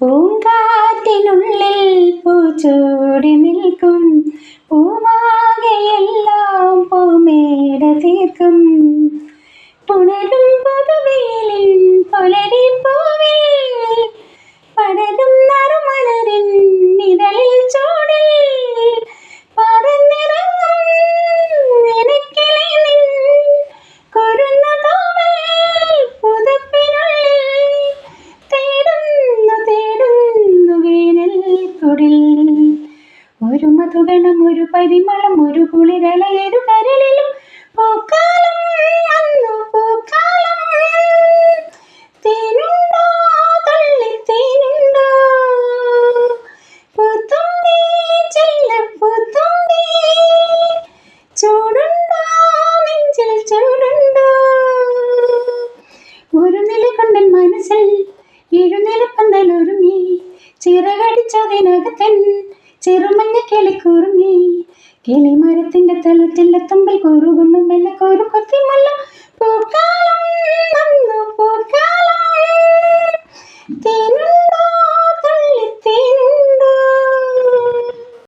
പൂങ്കാറ്റിനുള്ളിൽ പൂച്ചൂടി നിൽക്കും. പൂമാകെയെല്ലാം പൂമേട തീർക്കും. കുടിൽ ഒരു മധുഗണം ഒരു പരിമളം ഒരു കുളിരലയൊരു കരളിലും പൂക്കാലം തള്ളി ചൂടുണ്ടോ ഒരു നിലകൊണ്ടൻ മനസ്സിൽ എഴുനിലപ്പന്തൽ ഒരുങ്ങി ചിറകടിച്ചതിനകത്തൻ ചെറുമഞ്ഞ കിളിക്കുറുങ്ങി കിളിമരത്തിന്റെ തലത്തിന്റെ തുമ്പിൽ കുറുകുന്നു മെല്ലെ കുറുക്കു.